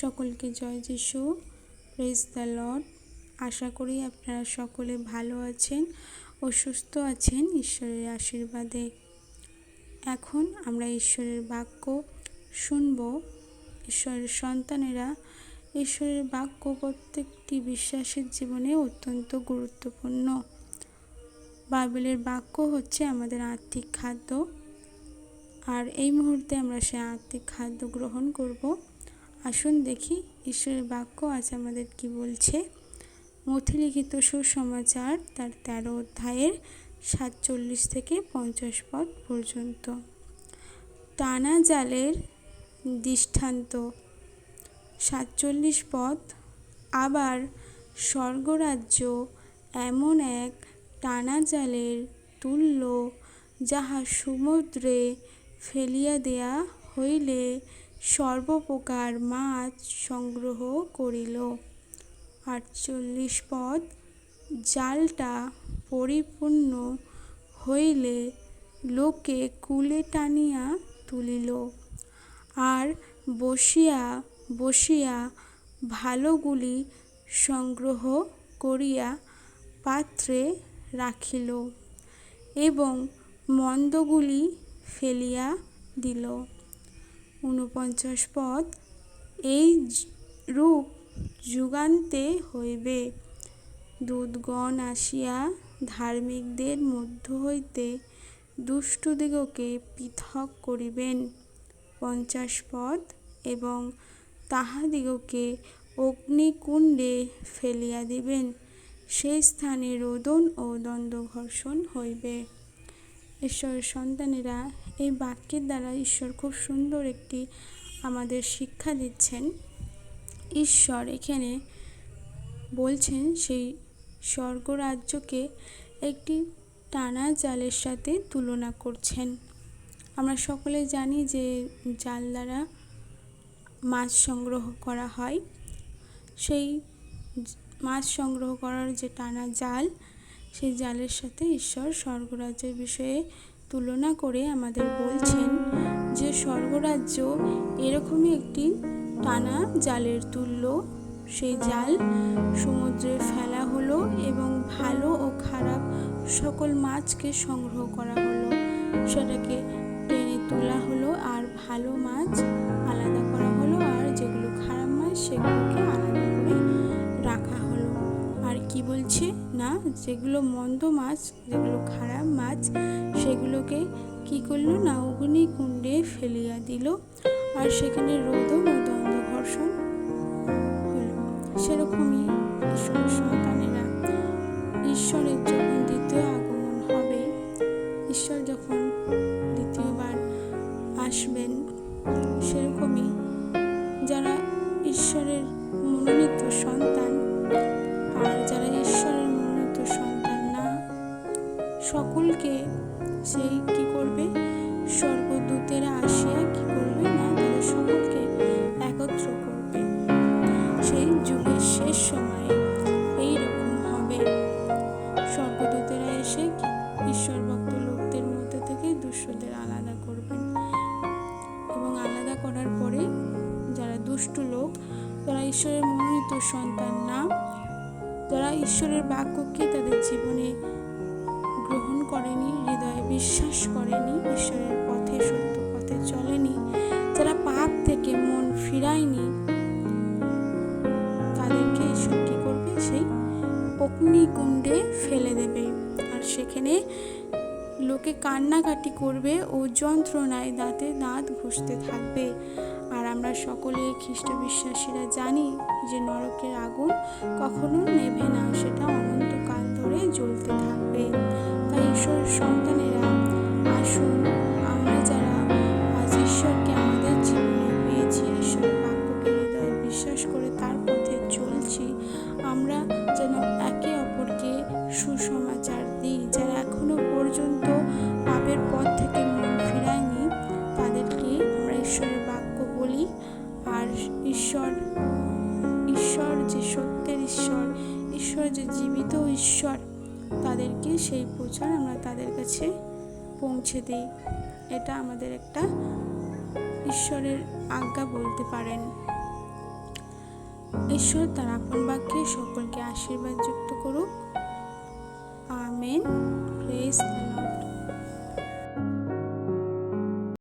সকলকে জয় যিশু। Press the Lord আশা করি আপনারা সকলে ভালো আছেন ও সুস্থ আছেন ঈশ্বরের আশীর্বাদে। এখন আমরা ঈশ্বরের বাক্য শুনব। ঈশ্বরের সন্তানেরা ঈশ্বরের বাক্য প্রত্যেকটি বিশ্বাসের জীবনে অত্যন্ত গুরুত্বপূর্ণ। বাইবেলের বাক্য হচ্ছে আমাদের আর্থিক খাদ্য। আর এই মুহূর্তে আমরা সে আর্থিক খাদ্য গ্রহণ করব। আসুন দেখি, ঈশ্বরের বাক্য আজ আমাদের কি বলছে? মথিলিখিত সুসমাচার তার তেরো অধ্যায়ের সাতচল্লিশ থেকে পঞ্চাশ পদ পর্যন্ত। টানা জালের দৃষ্টান্ত। সাতচল্লিশ পদ। আবার স্বর্গরাজ্য এমন এক টানা জালের তুল্য, যাহা সমুদ্রে ফেলিয়া দেয়া হইলে সর্বপ্রকার মাছ সংগ্রহ করিল। আটচল্লিশ পদ। জালটা পরিপূর্ণ হইলে লোকে কুলে টানিয়া তুলিল আর বসিয়া বসিয়া ভালোগুলি সংগ্রহ করিয়া পাত্রে রাখিল এবং মন্দগুলি ফেলিয়া দিল। ঊনপঞ্চাশ পদ, এই রূপ যুগান্তে হইবে। দুধগণ আসিয়া ধার্মিকদের মধ্য হইতে দুষ্টদিগকে পৃথক করিবেন। পঞ্চাশ পদ এবং তাহাদিগকে অগ্নিকুণ্ডে ফেলিয়া দিবেন। সেই স্থানে রোদন ও দ্বন্দ্বঘর্ষণ হইবে। ঈশ্বরের সন্তানেরা এই বাক্যের দ্বারা ঈশ্বর খুব সুন্দর একটি আমাদের শিক্ষা দিচ্ছেন। ঈশ্বর এখানে বলছেন, সেই স্বর্গরাজ্যকে একটি টানা জালের সাথে তুলনা করছেন। আমরা সকলে জানি যে জাল দ্বারা মাছ সংগ্রহ করা হয়। সেই মাছ সংগ্রহ করার যে টানা জাল, সেই জালের সাথে ঈশ্বর স্বর্গরাজ্যের বিষয়ে তুলনা করে আমাদের বলছেন যে স্বর্গরাজ্য এরকমই একটি টানা জালের তুল্য। সেই জাল সমুদ্রে ফেলা হলো এবং ভালো ও খারাপ সকল মাছকে সংগ্রহ করা হলো। সেটাকে টেনে তোলা হলো আর ভালো মাছ আলাদা করা হলো আর যেগুলো খারাপ মাছ সেগুলোকে আলাদা করে রাখা হলো। আর কি বলছে? না, যেগুলো মন্দ মাছ, যেগুলো খারাপ মাছ সেগুলোকে কি করল? না অগ্নিকুণ্ডে ফেলিয়া দিল। আর সেখানে রোদন ও দ্বন্দ্ব ঘর্ষণ হলো। সেরকমই ঈশ্বরের সন্তানেরা ঈশ্বরের যখন দ্বিতীয় আগমন হবে, ঈশ্বর যখন দ্বিতীয়বার আসবেন, সেরকমই যারা ঈশ্বরের মনোনীত সন্তান সকলকে সেই কি করবে? স্বর্গদূতেরা আসিয়া কি করবে? না, তাদের সকলকে একত্র করবে। সেই যুগের শেষ সময়ে এই রকম হবে। স্বর্গদূতেরা এসে ঈশ্বর ভক্ত লোকদের মধ্যে থেকে দুষ্টদের আলাদা করবেন। এবং আলাদা করার পরে যারা দুষ্ট লোক, যারা ঈশ্বরের মনোনীত সন্তান না, যারা ঈশ্বরের বাক্যকে তাদের জীবনে করেনি, হৃদয়ে বিশ্বাস করেনি, ঈশ্বরের পথে সত্য পথে চলেনি, যারা পাপ থেকে মন ফিরায়নি, তাদেরকে ঈশ্বর কী করবে? সেই অগ্নিকুণ্ডে ফেলে দেবে। আর সেখানে লোকে কান্নাকাটি করবে ও যন্ত্রণায় দাঁতে দাঁত ঘষতে থাকবে। আর আমরা সকলে খ্রিস্ট বিশ্বাসীরা জানি যে নরকের আগুন কখনো নেবে না, সেটা অনন্তকাল। ধরে জ্বলতে থাকবে। তাই ঈশ্বর সন্তানেরা, আসুন আমরা যারা আজ ঈশ্বরকে আমাদের জীবনে পেয়েছি ঈশ্বর বাক্যকে হৃদয়ে বিশ্বাস করে তার পথে চলছি, আমরা যেন একে অপরকে সুসমাচার দিই, যারা এখনও পর্যন্ত তাদেরকে সেই প্রচার আমরা তাদের কাছে পৌঁছে দিই। এটা আমাদের একটা ঈশ্বরের আজ্ঞা বলতে পারেন। ঈশ্বর তার আপন বাক্যে সকলকে আশীর্বাদ যুক্ত করুক। আমেন। প্রেস